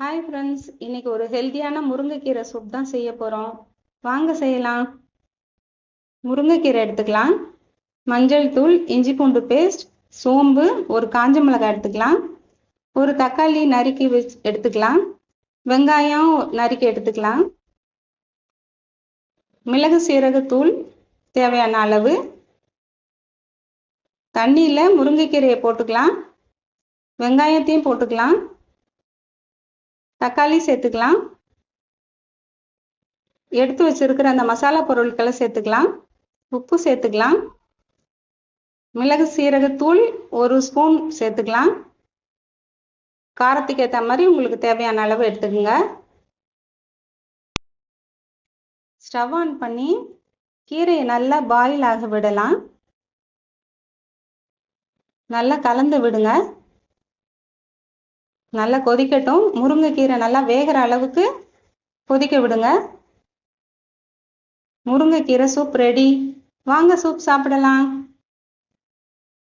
Hi friends இன்னைக்கு ஒரு ஹெல்த்தியான முருங்கைக்கீரை சூப் தான் செய்ய போகிறோம் வாங்க செய்யலாம். முருங்கைக்கீரை எடுத்துக்கலாம். மஞ்சள் தூள் இஞ்சி பூண்டு பேஸ்ட் சோம்பு ஒரு காஞ்ச மிளகாய் எடுத்துக்கலாம். ஒரு தக்காளி நறுக்கி எடுத்துக்கலாம். வெங்காயம் நறுக்கி எடுத்துக்கலாம். மிளகு சீரகத்தூள் தேவையான அளவு. தண்ணியில் முருங்கைக்கீரையை போட்டுக்கலாம். வெங்காயத்தையும் போட்டுக்கலாம். தக்காளி சேர்த்துக்கலாம். எடுத்து வச்சிருக்கிற அந்த மசாலா பொருட்களை சேர்த்துக்கலாம். உப்பு சேர்த்துக்கலாம். மிளகு சீரகத்தூள் ஒரு ஸ்பூன் சேர்த்துக்கலாம். காரத்துக்கு ஏற்ற மாதிரி உங்களுக்கு தேவையான அளவு எடுத்துக்கோங்க. ஸ்டவ் ஆன் பண்ணி கீரையை நல்லா பாயில் ஆக விடலாம். நல்லா கலந்து விடுங்க. நல்லா கொதிக்கட்டும். முருங்கைக்கீரை நல்லா வேகிற அளவுக்கு கொதிக்க விடுங்க. முருங்கைக்கீரை சூப் ரெடி வாங்க சூப் சாப்பிடலாம்.